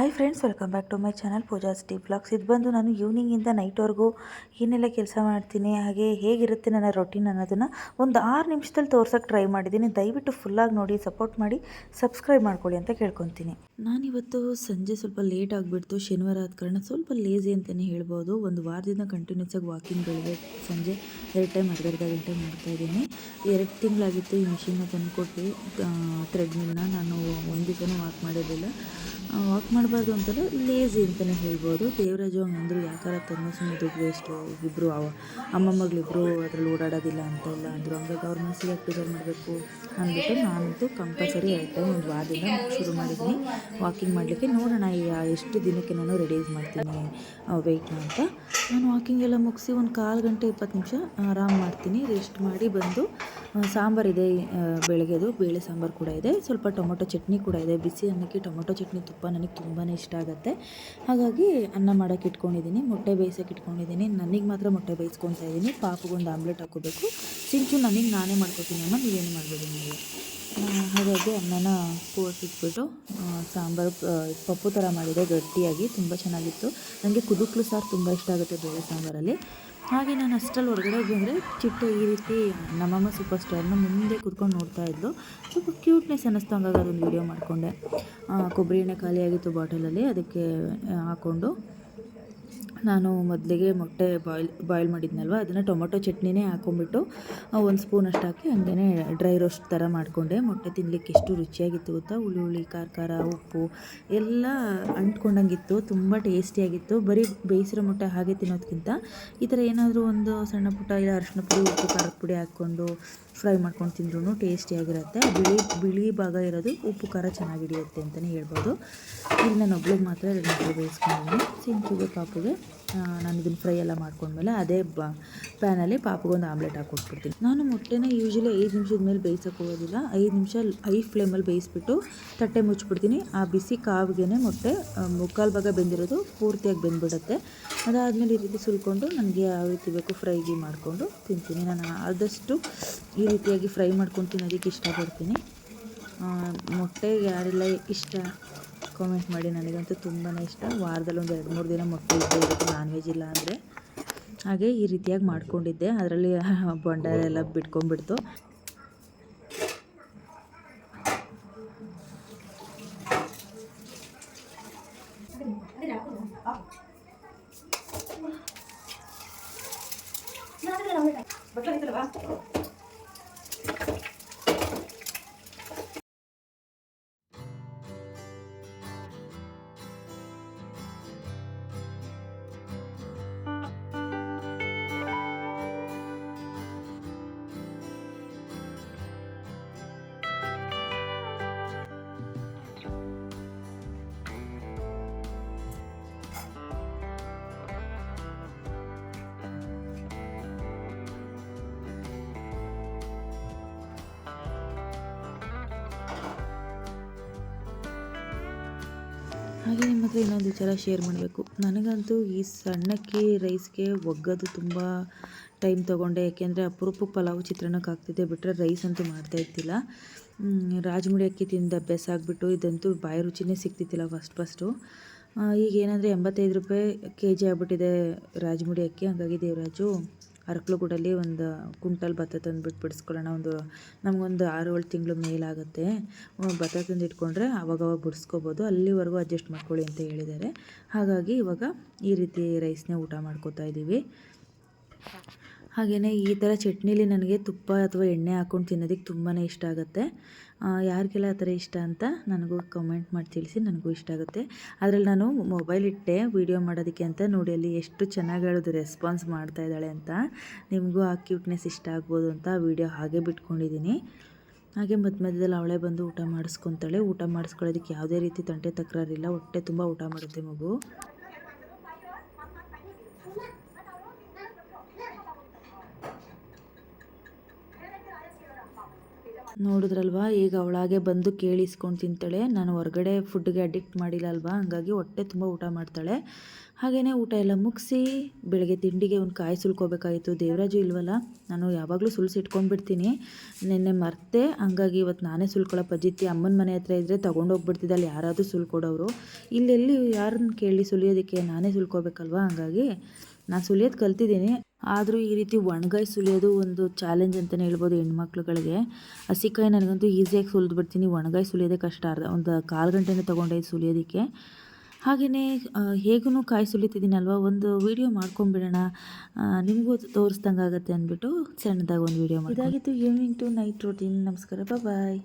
Hi friends welcome back to my channel Pooja T blogs ಇದು ಬಂದು ನಾನು ಈವ್ನಿಂಗಿಂದ ನೈಟ್ವರೆಗೂ ಏನೆಲ್ಲ ಕೆಲಸ ಮಾಡ್ತೀನಿ, ಹಾಗೆ ಹೇಗಿರುತ್ತೆ ನನ್ನ ರೊಟೀನ್ ಅನ್ನೋದನ್ನು ಒಂದು ಆರು ನಿಮಿಷದಲ್ಲಿ ತೋರ್ಸೋಕ್ಕೆ ಟ್ರೈ ಮಾಡಿದ್ದೀನಿ. ದಯವಿಟ್ಟು ಫುಲ್ಲಾಗಿ ನೋಡಿ ಸಪೋರ್ಟ್ ಮಾಡಿ ಸಬ್ಸ್ಕ್ರೈಬ್ ಮಾಡ್ಕೊಳ್ಳಿ ಅಂತ ಕೇಳ್ಕೊತೀನಿ. ನಾನಿವತ್ತು ಸಂಜೆ ಸ್ವಲ್ಪ ಲೇಟ್ ಆಗಿಬಿಡ್ತು, ಶನಿವಾರ ಆದ ಕಾರಣ ಸ್ವಲ್ಪ ಲೇಜಿ ಅಂತಲೇ ಹೇಳ್ಬೋದು. ಒಂದು ವಾರದಿಂದ ಕಂಟಿನ್ಯೂಸ್ ಆಗಿ ವಾಕಿಂಗ್ ಬೆಳಗ್ಗೆ ಸಂಜೆ ಎರಡು ಟೈಮ್ ಅರ್ಧ ಅರ್ಧ ಮಾಡ್ತಾ ಇದ್ದೀನಿ. ಎರಡು ತಿಂಗಳಾಗಿತ್ತು ಈ ಮಿಷಿನ್ನ ತಂದುಕೊಟ್ಟು ಥ್ರೆಡ್ಮಿಲ್ನ ನಾನು ಒಂದು ದಿವಸನೂ ವಾಕ್ ಮಾಡಿರಲಿಲ್ಲ. ವಾಕ್ ಮಾಡಬಾರ್ದು ಅಂತಲೂ ಲೇಜಿ ಅಂತಲೇ ಹೇಳ್ಬೋದು. ದೇವರಾಜು ಅಂದರು ಯಾಕಾರ ತನ್ನ ಸುಮ್ಮನೆ ದುಡ್ಡು ವೇಸ್ಟು ಇಬ್ಬರು ಅವ ಅಮ್ಮಮ್ಮಗಳಿಬ್ಬರು ಅದರಲ್ಲಿ ಓಡಾಡೋದಿಲ್ಲ ಅಂತ ಇಲ್ಲ ಅಂದರು. ಹಂಗಾಗಿ ಅವ್ರ ಮನಸ್ಸಿಗೆ ಪ್ರಿಸರ್ವ್ ಮಾಡಬೇಕು? ಅಂದ್ಬಿಟ್ಟು ನಾನಂತೂ ಕಂಪಲ್ಸರಿ ಟೈಮ್ ಒಂದು ವಾರದಿಂದ ಶುರು ಮಾಡಿದ್ದೀನಿ ವಾಕಿಂಗ್ ಮಾಡಲಿಕ್ಕೆ ನೋಡೋಣ ಈಗ ಎಷ್ಟು ದಿನಕ್ಕೆ ನಾನು ರೆಡೀಸ್ ಮಾಡ್ತೀನಿ ವೆಯ್ಟ್ನ ಅಂತ. ನಾನು ವಾಕಿಂಗ್ ಎಲ್ಲ ಮುಗಿಸಿ ಒಂದು ಕಾಲು ಗಂಟೆ ಇಪ್ಪತ್ತು ನಿಮಿಷ ಆರಾಮ್ ಮಾಡ್ತೀನಿ. ರೆಸ್ಟ್ ಮಾಡಿ ಬಂದು ಸಾಂಬಾರಿದೆ ಬೆಳಗ್ಗೆದು ಬೇಳೆ ಸಾಂಬಾರು ಕೂಡ ಇದೆ. ಸ್ವಲ್ಪ ಟೊಮೊಟೊ ಚಟ್ನಿ ಕೂಡ ಇದೆ. ಬಿಸಿ ಅನ್ನಕ್ಕೆ ಟೊಮೊಟೊ ಚಟ್ನಿ ತುಪ್ಪ ನನಗೆ ತುಂಬಾ ಇಷ್ಟ ಆಗುತ್ತೆ. ಹಾಗಾಗಿ ಅನ್ನ ಮಾಡೋಕ್ಕೆ ಇಟ್ಕೊಂಡಿದ್ದೀನಿ. ಮೊಟ್ಟೆ ಬೇಯಿಸೋಕೆ ಇಟ್ಕೊಂಡಿದ್ದೀನಿ. ನನಗೆ ಮಾತ್ರ ಮೊಟ್ಟೆ ಬೇಯಿಸ್ಕೊತಾ ಇದ್ದೀನಿ. ಪಾಪಗೊಂದು ಆಮ್ಲೆಟ್ ಹಾಕೋಬೇಕು ಸಿಂಚು, ನನಗೆ ನಾನೇ ಮಾಡ್ಕೊತೀನಿ ಅಮ್ಮ. ನೀವೇನು ಮಾಡ್ಬೋದು ನೀವು. ಹಾಗಾಗಿ ಅನ್ನನ ಕೂಡಿಸಿಟ್ಬಿಟ್ಟು ಸಾಂಬಾರು ಪಪ್ಪು ಥರ ಮಾಡಿದೆ. ಗಟ್ಟಿಯಾಗಿ, ತುಂಬ ಚೆನ್ನಾಗಿತ್ತು. ನನಗೆ ಕುದುಕ್ಲು ಸಾರು ತುಂಬ ಇಷ್ಟ ಆಗುತ್ತೆ ಬೇಳೆ ಸಾಂಬಾರಲ್ಲಿ. ಹಾಗೆ ನಾನು ಅಷ್ಟರಲ್ಲಿ ಹೊರಗಡೆ ಅಂದರೆ ಚಿಟ್ಟು ಈ ರೀತಿ ನಮ್ಮಮ್ಮ ಸೂಪರ್ ಸ್ಟಾರ್ನ ಮುಂದೆ ಕೂತ್ಕೊಂಡು ನೋಡ್ತಾ ಇದ್ದು ಸ್ವಲ್ಪ ಕ್ಯೂಟ್ನೆಸ್ ಅನ್ನಿಸ್ತು ಹಂಗಾಗಿ ಅದೊಂದು ವೀಡಿಯೋ ಮಾಡಿಕೊಂಡೆ. ಕೊಬ್ಬರಿ ಎಣ್ಣೆ ಖಾಲಿಯಾಗಿತ್ತು ಬಾಟಲಲ್ಲಿ, ಅದಕ್ಕೆ ಹಾಕ್ಕೊಂಡು ನಾನು ಮೊದಲಿಗೆ ಮೊಟ್ಟೆ ಬಾಯ್ಲ್ ಬಾಯ್ಲ್ ಮಾಡಿದ್ನಲ್ವ? ಅದನ್ನು ಟೊಮೊಟೊ ಚಟ್ನಿನೇ ಹಾಕೊಂಡ್ಬಿಟ್ಟು ಒಂದು ಸ್ಪೂನ್ ಅಷ್ಟು ಹಾಕಿ ಹಂಗೇ ಡ್ರೈ ರೋಸ್ಟ್ ಥರ ಮಾಡಿಕೊಂಡೆ. ಮೊಟ್ಟೆ ತಿನ್ನಲಿಕ್ಕೆ ಎಷ್ಟು ರುಚಿಯಾಗಿತ್ತು ಗೊತ್ತಾ? ಹುಳಿ ಹುಳಿ ಖಾರ ಖಾರ, ಉಪ್ಪು ಎಲ್ಲ ಅಂಟ್ಕೊಂಡಂಗಿತ್ತು, ತುಂಬ ಟೇಸ್ಟಿಯಾಗಿತ್ತು. ಬರೀ ಬೇಯಿಸಿರೋ ಮೊಟ್ಟೆ ಹಾಗೆ ತಿನ್ನೋದಕ್ಕಿಂತ ಈ ಥರ ಏನಾದರೂ ಒಂದು ಸಣ್ಣ ಪುಟ್ಟ, ಇಲ್ಲ ಅರಿಶಿನ ಪುಡಿ, ಉಪ್ಪು, ಖಾರದ ಪುಡಿ ಹಾಕ್ಕೊಂಡು ಫ್ರೈ ಮಾಡ್ಕೊಂಡು ತಿಂದ್ರೂ ಟೇಸ್ಟಿಯಾಗಿರುತ್ತೆ. ಬಿಳಿ ಬಿಳಿ ಭಾಗ ಇರೋದು ಉಪ್ಪು, ಖಾರ ಚೆನ್ನಾಗಿ ಹಿಡಿಯುತ್ತೆ ಅಂತಲೇ ಹೇಳ್ಬೋದು. ಇಲ್ಲಿ ನಾನು ಒಬ್ಳಿಗೆ ಮಾತ್ರ ಎರಡು ಮಕ್ಕಳು ಬೇಯಿಸ್ಕೊಂಡಿದ್ದೀನಿ. ಸಿಂಚುಗೆ ಪಾಪುಗೆ ನಾನು ಇದನ್ನು ಫ್ರೈ ಎಲ್ಲ ಮಾಡ್ಕೊಂಡ್ಮೇಲೆ ಅದೇ ಬ ಪ್ಯಾನಲ್ಲಿ ಪಾಪಗೊಂದು ಆಮ್ಲೆಟ್ ಹಾಕ್ಕೊಟ್ಬಿಡ್ತೀನಿ ನಾನು ಮೊಟ್ಟೆನ ಯೂಶ್ವಲಿ ಐದು ನಿಮಿಷದ ಮೇಲೆ ಬೇಯಿಸೋಕೆ ಹೋಗೋದಿಲ್ಲ. ಐದು ನಿಮಿಷ ಐ ಫ್ಲೇಮಲ್ಲಿ ಬೇಯಿಸ್ಬಿಟ್ಟು ತಟ್ಟೆ ಮುಚ್ಚಿಬಿಡ್ತೀನಿ ಆ ಬಿಸಿ ಕಾವಿಗೆ ಮೊಟ್ಟೆ ಮುಕ್ಕಾಲು ಭಾಗ ಬೆಂದಿರೋದು ಪೂರ್ತಿಯಾಗಿ ಬೆಂದ್ಬಿಡುತ್ತೆ. ಅದಾದಮೇಲೆ ಈ ರೀತಿ ಸುಲ್ಕೊಂಡು ನನಗೆ ಯಾವ ರೀತಿ ಬೇಕು ಫ್ರೈಗೆ ಮಾಡಿಕೊಂಡು ತಿಂತೀನಿ. ನಾನು ಆದಷ್ಟು ಈ ರೀತಿಯಾಗಿ ಫ್ರೈ ಮಾಡ್ಕೊಂಡು ತಿನ್ನೋದಕ್ಕೆ ಇಷ್ಟಪಡ್ತೀನಿ. ಮೊಟ್ಟೆ ಯಾರೆಲ್ಲ ಇಷ್ಟ ಕಾಮೆಂಟ್ ಮಾಡಿ. ನನಗಂತೂ ತುಂಬಾ ಇಷ್ಟ. ವಾರದಲ್ಲಿ ಒಂದು ಎರಡು ಮೂರು ದಿನ ಮೊಟ್ಟೆ ಇದ್ದೇ ಇರುತ್ತೆ. ನಾನ್ ವೆಜ್ ಇಲ್ಲ ಅಂದರೆ. ಹಾಗೆ ಈ ರೀತಿಯಾಗಿ ಮಾಡ್ಕೊಂಡಿದ್ದೆ. ಅದರಲ್ಲಿ ಬೊಂಡ ಎಲ್ಲ ಬಿಟ್ಕೊಂಡ್ಬಿಡ್ತು. ಹಾಗೆ ನಿಮ್ಮ ಹತ್ರ ಇನ್ನೊಂದು ವಿಚಾರ ಶೇರ್ ಮಾಡಬೇಕು. ನನಗಂತೂ ಈ ಸಣ್ಣಕ್ಕಿ ರೈಸ್ಗೆ ಒಗ್ಗೋದು ತುಂಬ ಟೈಮ್ ತೊಗೊಂಡೆ. ಯಾಕೆಂದರೆ ಅಪರೂಪ ಪಲಾವು ಚಿತ್ರಾನ್ನಕ್ಕೆ ಆಗ್ತಿದೆ. ಬಿಟ್ಟರೆ ರೈಸ್ ಅಂತೂ ಮಾಡ್ತಾ ಇದ್ದಿಲ್ಲ. ರಾಜಮುಡಿ ಅಕ್ಕಿ ತಿಂದ ಅಭ್ಯಾಸ ಆಗಿಬಿಟ್ಟು ಇದಂತೂ ಬಾಯಿ ರುಚಿನೇ ಸಿಗ್ತಿತ್ತಿಲ್ಲ ಫಸ್ಟ್ ಫಸ್ಟು ಈಗ ಏನಂದರೆ ಎಂಬತ್ತೈದು ರೂಪಾಯಿ ಕೆ ಜಿ ಆಗಿಬಿಟ್ಟಿದೆ ರಾಜಮುಡಿ ಅಕ್ಕಿ. ಹಾಗಾಗಿ ದೇವರಾಜು ಅರಕಲಗೂಡಲ್ಲಿ ಒಂದು ಕುಂಟಲ್ ಭತ್ತ ತಂದುಬಿಟ್ಟು ಬಿಡಿಸ್ಕೊಳ್ಳೋಣ. ಒಂದು ನಮಗೊಂದು ಆರು ಏಳು ತಿಂಗಳು ಮೇಲಾಗುತ್ತೆ. ಭತ್ತ ತಂದು ಇಟ್ಕೊಂಡ್ರೆ ಅವಾಗವಾಗ ಬಿಡಿಸ್ಕೋಬೋದು ಅಲ್ಲಿವರೆಗೂ ಅಡ್ಜಸ್ಟ್ ಮಾಡ್ಕೊಳ್ಳಿ ಅಂತ ಹೇಳಿದ್ದಾರೆ. ಹಾಗಾಗಿ ಇವಾಗ ಈ ರೀತಿ ರೈಸ್ನೇ ಊಟ ಮಾಡ್ಕೋತಾ ಇದ್ದೀವಿ. ಹಾಗೆಯೇ ಈ ಥರ ಚಟ್ನಿಲಿ ನನಗೆ ತುಪ್ಪ ಅಥವಾ ಎಣ್ಣೆ ಹಾಕ್ಕೊಂಡು ತಿನ್ನೋದಕ್ಕೆ ತುಂಬಾ ಇಷ್ಟ ಆಗುತ್ತೆ. ಯಾರಿಗೆಲ್ಲ ಆ ಥರ ಇಷ್ಟ ಅಂತ ನನಗೂ ಕಮೆಂಟ್ ಮಾಡಿ ತಿಳಿಸಿ ನನಗೂ ಇಷ್ಟ ಆಗುತ್ತೆ. ಅದರಲ್ಲಿ ನಾನು ಮೊಬೈಲ್ ಇಟ್ಟೆ ವೀಡಿಯೋ ಮಾಡೋದಕ್ಕೆ ಅಂತ ನೋಡಿ ಅಲ್ಲಿ ಎಷ್ಟು ಚೆನ್ನಾಗಿ ಹೇಳೋದು ರೆಸ್ಪಾನ್ಸ್ ಮಾಡ್ತಾ ಇದ್ದಾಳೆ ಅಂತ. ನಿಮಗೂ ಆ ಕ್ಯೂಟ್ನೆಸ್ ಇಷ್ಟ ಆಗ್ಬೋದು ಅಂತ ಆ ವಿಡಿಯೋ ಹಾಗೆ ಬಿಟ್ಕೊಂಡಿದ್ದೀನಿ. ಹಾಗೆ ಮಧ್ಯ ಮಧ್ಯದಲ್ಲಿ ಅವಳೇ ಬಂದು ಊಟ ಮಾಡಿಸ್ಕೊತಾಳೆ. ಊಟ ಮಾಡಿಸ್ಕೊಳ್ಳೋದಕ್ಕೆ ಯಾವುದೇ ರೀತಿ ತಂಟೆ ತಕರಾರಿಲ್ಲ, ಹೊಟ್ಟೆ ತುಂಬ ಊಟ ಮಾಡುತ್ತೆ ಮಗು. ನೋಡಿದ್ರಲ್ವಾ? ಈಗ ಅವಳಾಗೆ ಬಂದು ಕೇಳಿಸ್ಕೊಂಡು ತಿಂತಾಳೆ. ನಾನು ಹೊರಗಡೆ ಫುಡ್ಗೆ ಅಡಿಕ್ಟ್ ಮಾಡಿಲ್ಲ ಅಲ್ವಾ ಹಂಗಾಗಿ ಹೊಟ್ಟೆ ತುಂಬ ಊಟ ಮಾಡ್ತಾಳೆ. ಹಾಗೆಯೇ ಊಟ ಎಲ್ಲ ಮುಗಿಸಿ ಬೆಳಗ್ಗೆ ತಿಂಡಿಗೆ ಒಂದು ಕಾಯಿ ಸುಲ್ಕೋಬೇಕಾಗಿತ್ತು. ದೇವರಾಜು ಇಲ್ವಲ್ಲ? ನಾನು ಯಾವಾಗಲೂ ಸುಲ್ಸಿಟ್ಕೊಂಡ್ಬಿಡ್ತೀನಿ ನಿನ್ನೆ ಮರ್ತೆ, ಹಂಗಾಗಿ ಇವತ್ತು ನಾನೇ ಸುಲ್ಕೊಳ್ಳೋ ಪಜಿತಿ ಅಮ್ಮನ ಮನೆ ಹತ್ರ ಇದ್ದರೆ ತೊಗೊಂಡೋಗ್ಬಿಡ್ತಿದ್ದೆ ಅಲ್ಲಿ ಯಾರಾದರೂ ಸುಲ್ಕೊಡೋರು. ಇಲ್ಲೆಲ್ಲಿ ಯಾರನ್ನ ಕೇಳಿ ಸುಲಿಯೋದಕ್ಕೆ ನಾನೇ ಸುಲ್ಕೋಬೇಕಲ್ವಾ? ಹಂಗಾಗಿ ನಾನು ಸುಲಿಯೋದು ಕಲ್ತಿದ್ದೀನಿ. ಆದರೂ ಈ ರೀತಿ ಒಣಗಾಯಿ ಸುಲಿಯೋದು ಒಂದು ಚಾಲೆಂಜ್ ಅಂತಲೇ ಹೇಳ್ಬೋದು ಹೆಣ್ಮಕ್ಳುಗಳಿಗೆ. ಹಸಿಕಾಯಿ ನನಗಂತೂ ಈಸಿಯಾಗಿ ಸುಲಿದು ಬಿಡ್ತೀನಿ ಒಣಗಾಯಿ ಸುಲಿಯೋದೇ ಕಷ್ಟ. ಅರ್ಧ ಒಂದು ಕಾಲು ಗಂಟೆನೇ ತೊಗೊಂಡೆ ಸುಲಿಯೋದಕ್ಕೆ. ಹಾಗೆಯೇ ಹೇಗೂ ಕಾಯಿ ಸುಲಿತಿದ್ದೀನಲ್ವ? ಒಂದು ವಿಡಿಯೋ ಮಾಡ್ಕೊಂಬಿಡೋಣ. ನಿಮಗೂ ತೋರಿಸ್ದಂಗೆ ಆಗುತ್ತೆ ಅಂದ್ಬಿಟ್ಟು ಸಣ್ಣದಾಗಿ ಒಂದು ವಿಡಿಯೋ ಮಾಡಿ ಇದಾಗಿತ್ತು ಈವ್ನಿಂಗ್ ಟು ನೈಟ್ ರೂಟೀನ್ ನಮಸ್ಕಾರ. ಬಾಯ್